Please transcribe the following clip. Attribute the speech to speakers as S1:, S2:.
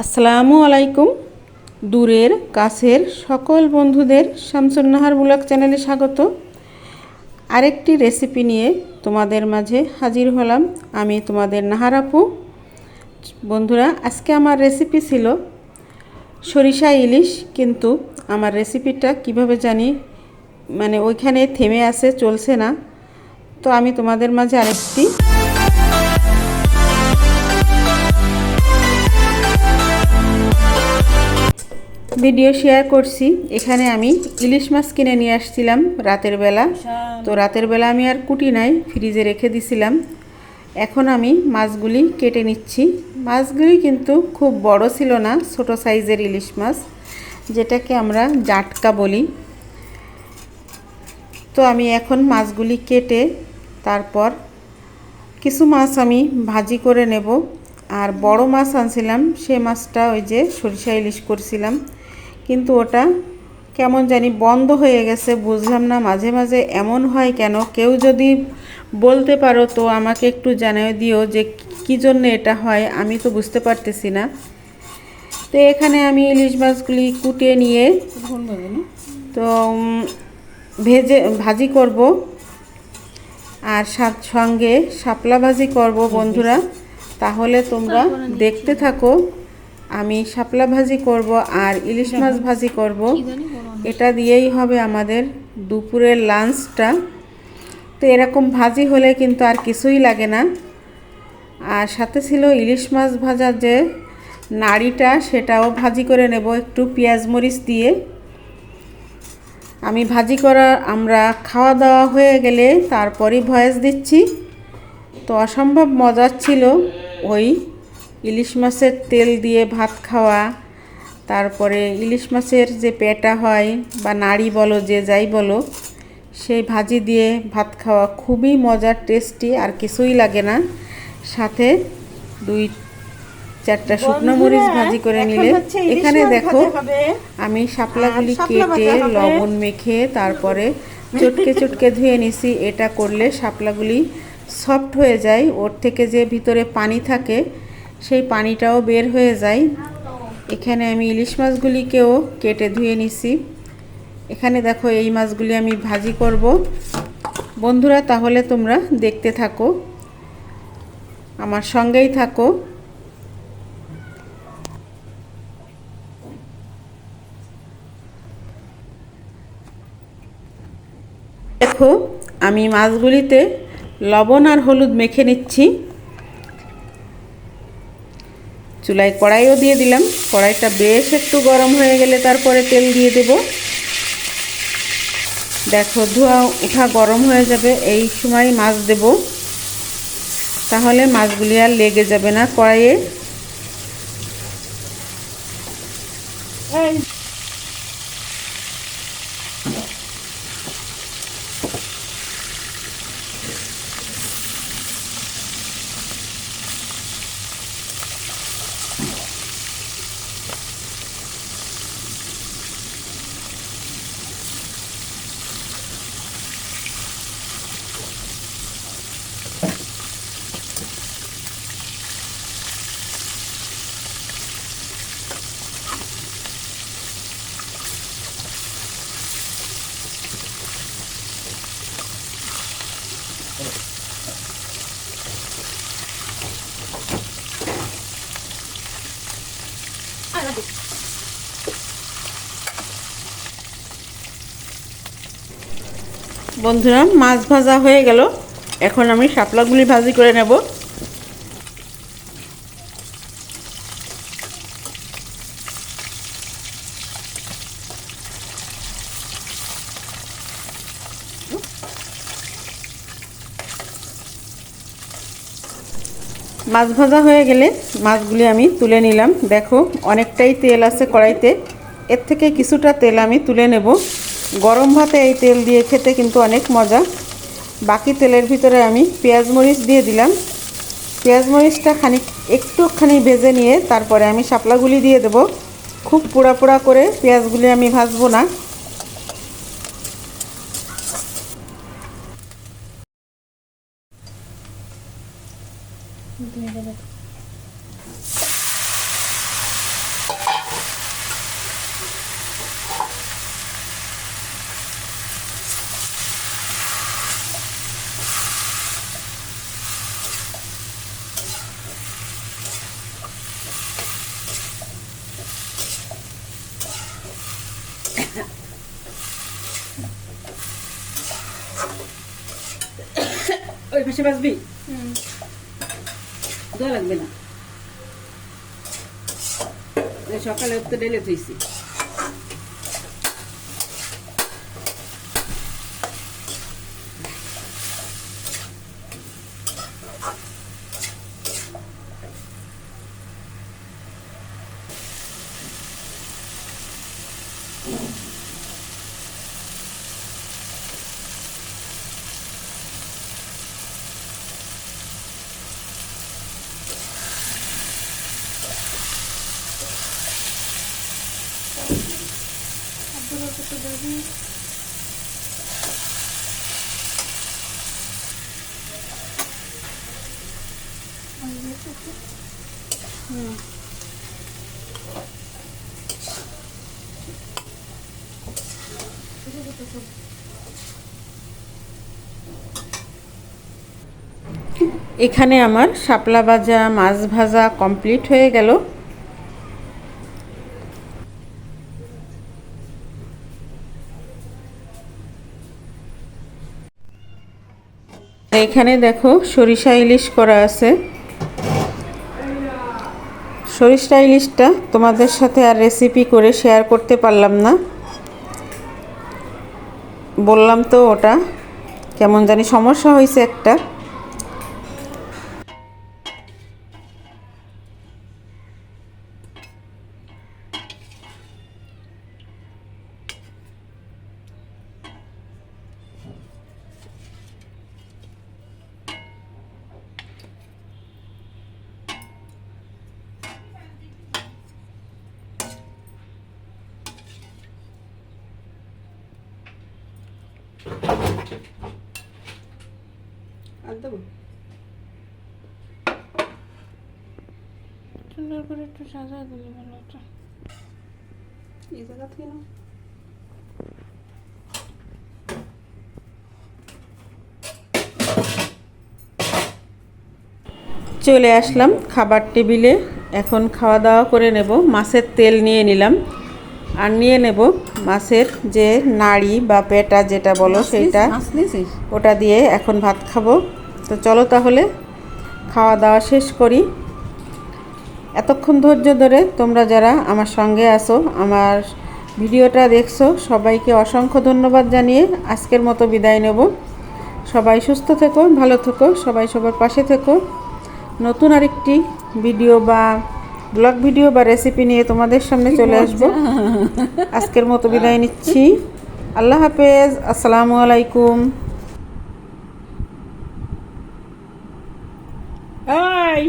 S1: আসসালামু আলাইকুম। দূরের, কাছের সকল বন্ধুদের শামসুন্নাহার ব্লগ চ্যানেলে স্বাগত। আরেকটি রেসিপি নিয়ে তোমাদের মাঝে হাজির হলাম আমি তোমাদের নাহার আপু। বন্ধুরা, আজকে আমার রেসিপি ছিল সরিষা ইলিশ, কিন্তু আমার রেসিপিটা কীভাবে জানি মানে ওইখানে থেমে আছে, চলছে না। তো আমি তোমাদের মাঝে আরেকটি ভিডিও শেয়ার করছি। এখানে আমি ইলিশ মাছ কিনে নিয়ে আসছিলাম রাতের বেলা। তো রাতের বেলা আমি আর কুটি নাই ফ্রিজে রেখে দিছিলাম। এখন আমি মাছগুলি কেটে নিচ্ছি। মাছগুলি কিন্তু খুব বড় ছিল না ছোট সাইজের ইলিশ মাছ যেটাকে আমরা জাটকা বলি। তো আমি এখন মাছগুলি কেটে তারপর কিছু মাছ আমি ভাজি করে নেব। আর বড় মাছ আনছিলাম সে মাছটা ওই যে সরিষা ইলিশ করছিলাম। কিন্তু ওটা কেমন জানি বন্ধ হয়ে গেছে বুঝলাম না। মাঝে মাঝে এমন হয় কেন? কেউ যদি বলতে পারো তো আমাকে একটু জানিয়ে দিও যে কী জন্য এটা হয় আমি তো বুঝতে পারতেছি না। তো এখানে আমি ইলিশ মাছগুলি কুটিয়ে নিয়ে তো ভেজে ভাজি করব আর সাথ সঙ্গে শাপলা ভাজি করব বন্ধুরা। তাহলে তোমরা দেখতে থাকো। আমি শাপলা ভাজি করব আর ইলিশ মাছ ভাজি করব। এটা দিয়েই হবে আমাদের দুপুরের লাঞ্চটা। তো এরকম ভাজি হলে কিন্তু আর কিছুই লাগে না। আর সাথে ছিল ইলিশ মাছ ভাজার যে নাড়িটা সেটাও ভাজি করে নেব একটু পেঁয়াজ মরিচ দিয়ে। আমি ভাজি করা আমরা খাওয়া দাওয়া হয়ে গেলে তারপরই ভয়েস দিচ্ছি। তো অসম্ভব মজার ছিল ওই ইলিশ মাছের তেল দিয়ে ভাত খাওয়া তারপরে ইলিশ মাছের যে পেটা হয় বা নাড়ি বলো যে যাই বলো সেই ভাজি দিয়ে ভাত খাওয়া খুবই মজার টেস্টি আর কিছুই লাগে না। সাথে দুই চারটা শুকনো মরিচ ভাজি করে নিলে। এখানে দেখো আমি শাপলাগুলি কেটে লবণ মেখে তারপরে চটকে চটকে ধুয়ে নিছি। এটা করলে শাপলাগুলি সফট হয়ে যায়। ওর থেকে যে ভিতরে পানি থাকে সেই পানিটাও বের হয়ে যায়। এখানে আমি ইলিশ মাছগুলিকেও কেটে ধুয়ে নিছি। এখানে দেখো এই মাছগুলি আমি ভাজি করব। বন্ধুরা, তাহলে তোমরা দেখতে থাকো। আমার সঙ্গেই থাকো। দেখো, আমি মাছগুলিতে লবণ আর হলুদ মেখে নিচ্ছি। চুলায় কড়াইও দিয়ে দিলাম। কড়াইটা বেশ একটু গরম হয়ে গেলে তারপরে তেল দিয়ে দেব। দেখো, ধোয়া উঠা গরম হয়ে যাবে, এই সময় মাছ দেব। তাহলে মাছগুলি আর লেগে যাবে না কড়াইয়ে। বন্ধুরা, মাছ ভাজা হয়ে গেল। এখন আমি শাপলাগুলি ভাজি করে নেব। মাছ ভাজা হয়ে গেলে মাছগুলি আমি তুলে নিলাম। দেখো, অনেকটাই তেল আছে কড়াইতে। এর থেকে কিছুটা তেল আমি তুলে নেব। গরম ভাতে এই তেল দিয়ে খেতে কিন্তু অনেক মজা। বাকি তেলের ভিতরে আমি পেঁয়াজ মরিচ দিয়ে দিলাম। পেঁয়াজ মরিচটা খানিক একটুখানি ভেজে নিয়ে তারপরে আমি শাপলাগুলি দিয়ে দেব। খুব পোড়া পোড়া করে পেঁয়াজগুলি আমি ভাজবো না।
S2: খাসি বাজবি দেওয়া লাগবে না। সকালে উঠতে ডেলে তুইছি
S1: এখানে আমার শাপলা ভাজা মাছ ভাজা কমপ্লিট হয়ে গেল। এখানে দেখো সরিষা ইলিশ করা আছে। সরিষা ইলিশটা তোমাদের সাথে আর রেসিপি করে শেয়ার করতে পারলাম না। বললাম তো ওটা, কেমন জানি সমস্যা হয়েছে একটা।
S2: আর দেবো?
S3: সুন্দর করে একটু সাজা দিলে ভালো হতো।
S2: এই জায়গা থেকে নাও।
S1: চলে আসলাম খাবার টেবিলে। এখন খাওয়া দাওয়া করে নেব। মাছের তেল নিয়ে নিলাম। আর নিয়ে নেব মাছের যে নাড়ি বা পেটা যেটা বলো সেইটা।
S2: মাছ
S1: ওটা দিয়ে এখন ভাত খাব। তো চলো তাহলে খাওয়া দাওয়া শেষ করি। এতক্ষণ ধৈর্য ধরে তোমরা যারা আমার সঙ্গে আসো আমার ভিডিওটা দেখছ সবাইকে অসংখ্য ধন্যবাদ জানিয়ে আজকের মতো বিদায় নেব। সবাই সুস্থ থেকো ভালো থেকো সবাই সবার পাশে থেকো। নতুন আরেকটি ভিডিও বা ব্লগ ভিডিও বা রেসিপি নিয়ে তোমাদের সামনে চলে আসব। আজকের মতো বিদায় নিচ্ছি। আল্লাহ হাফেজ আসসালামু আলাইকুম।
S2: এই!